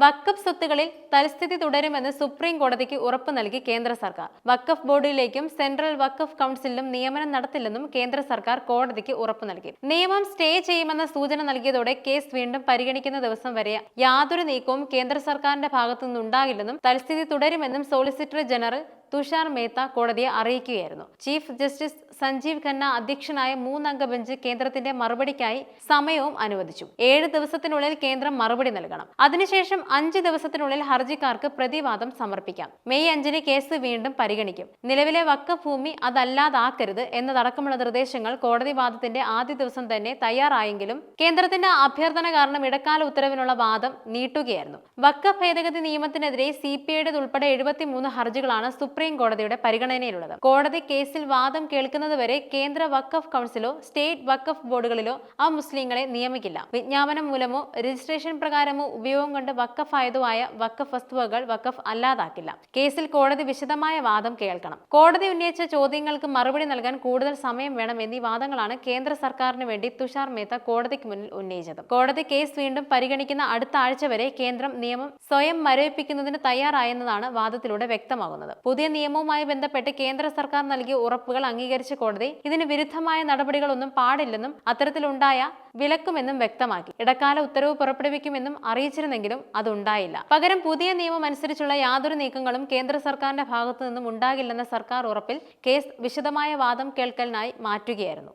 വക്കഫ് സ്വത്തുകളിൽ തൽസ്ഥിതി തുടരുമെന്ന് സുപ്രീം കോടതിക്ക് ഉറപ്പ് നൽകി കേന്ദ്ര സർക്കാർ. വക്കഫ് ബോർഡിലേക്കും സെൻട്രൽ വക്കഫ് കൗൺസിലിലും നിയമനം നടത്തില്ലെന്നും കേന്ദ്ര സർക്കാർ കോടതിക്ക് ഉറപ്പ് നൽകി. നിയമം സ്റ്റേ ചെയ്യുമെന്ന സൂചന നൽകിയതോടെ കേസ് വീണ്ടും പരിഗണിക്കുന്ന ദിവസം വരെ യാതൊരു നീക്കവും കേന്ദ്ര സർക്കാരിന്റെ ഭാഗത്തുനിന്നുണ്ടാകില്ലെന്നും തൽസ്ഥിതി തുടരുമെന്നും സോളിസിറ്റർ ജനറൽ തുഷാർ മേത്ത കോടതിയെ അറിയിക്കുകയായിരുന്നു. ചീഫ് ജസ്റ്റിസ് സഞ്ജീവ് ഖന്ന അധ്യക്ഷനായ മൂന്നംഗ ബെഞ്ച് കേന്ദ്രത്തിന്റെ മറുപടിക്കായി സമയവും അനുവദിച്ചു. ഏഴ് ദിവസത്തിനുള്ളിൽ കേന്ദ്രം മറുപടി നൽകണം. അതിനുശേഷം അഞ്ച് ദിവസത്തിനുള്ളിൽ ഹർജിക്കാർക്ക് പ്രതിവാദം സമർപ്പിക്കാം. മെയ് അഞ്ചിന് കേസ് വീണ്ടും പരിഗണിക്കും. നിലവിലെ വക്ക ഭൂമി അതല്ലാതാക്കരുത് എന്നതടക്കമുള്ള നിർദ്ദേശങ്ങൾ കോടതി വാദത്തിന്റെ ആദ്യ ദിവസം തന്നെ തയ്യാറായെങ്കിലും കേന്ദ്രത്തിന്റെ അഭ്യർത്ഥന കാരണം ഇടക്കാല ഉത്തരവിനുള്ള വാദം നീട്ടുകയായിരുന്നു. വക്ക ഭേദഗതി നിയമത്തിനെതിരെ സി പി ഐയുടെ ഉൾപ്പെടെ എഴുപത്തിമൂന്ന് ഹർജികളാണ് സുപ്രീം കോടതിയുടെ പരിഗണനയിലുള്ളത്. കോടതി കേസിൽ വാദം കേൾക്കുന്നതുവരെ കേന്ദ്ര വഖഫ് കൗൺസിലോ സ്റ്റേറ്റ് വഖഫ് ബോർഡുകളിലോ ആ മുസ്ലിങ്ങളെ നിയമിക്കില്ല. വിജ്ഞാപനം മൂലമോ രജിസ്ട്രേഷൻ പ്രകാരമോ ഉപയോഗം കൊണ്ട് വക്കഫായതോ ആയ വക്കഫ് വസ്തുവകൾ വക്കഫ് അല്ലാതാക്കില്ല. കേസിൽ കോടതി വിശദമായ വാദം കേൾക്കണം. കോടതി ഉന്നയിച്ച ചോദ്യങ്ങൾക്ക് മറുപടി നൽകാൻ കൂടുതൽ സമയം വേണം എന്നീ വാദങ്ങളാണ് കേന്ദ്ര സർക്കാരിന് വേണ്ടി തുഷാർ മേത്ത കോടതിക്ക് മുന്നിൽ ഉന്നയിച്ചത്. കോടതി കേസ് വീണ്ടും പരിഗണിക്കുന്ന അടുത്ത ആഴ്ച വരെ കേന്ദ്രം നിയമം സ്വയം മരവിപ്പിക്കുന്നതിന് തയ്യാറായെന്നതാണ് വാദത്തിലൂടെ വ്യക്തമാകുന്നത്. പുതിയ നിയമവുമായി ബന്ധപ്പെട്ട് കേന്ദ്ര സർക്കാർ നൽകിയ ഉറപ്പുകൾ അംഗീകരിച്ച കോടതി ഇതിന് വിരുദ്ധമായ നടപടികളൊന്നും പാടില്ലെന്നും അത്തരത്തിലുണ്ടായ വിലക്കുമെന്നും വ്യക്തമാക്കി. ഇടക്കാല ഉത്തരവ് പുറപ്പെടുവിക്കുമെന്നും അറിയിച്ചിരുന്നെങ്കിലും അതുണ്ടായില്ല. പകരം പുതിയ നിയമം അനുസരിച്ചുള്ള യാതൊരു നീക്കങ്ങളും കേന്ദ്ര സർക്കാരിന്റെ ഭാഗത്തു നിന്നും ഉണ്ടാകില്ലെന്ന സർക്കാർ ഉറപ്പിൽ കേസ് വിശദമായ വാദം കേൾക്കലിനായി മാറ്റുകയായിരുന്നു.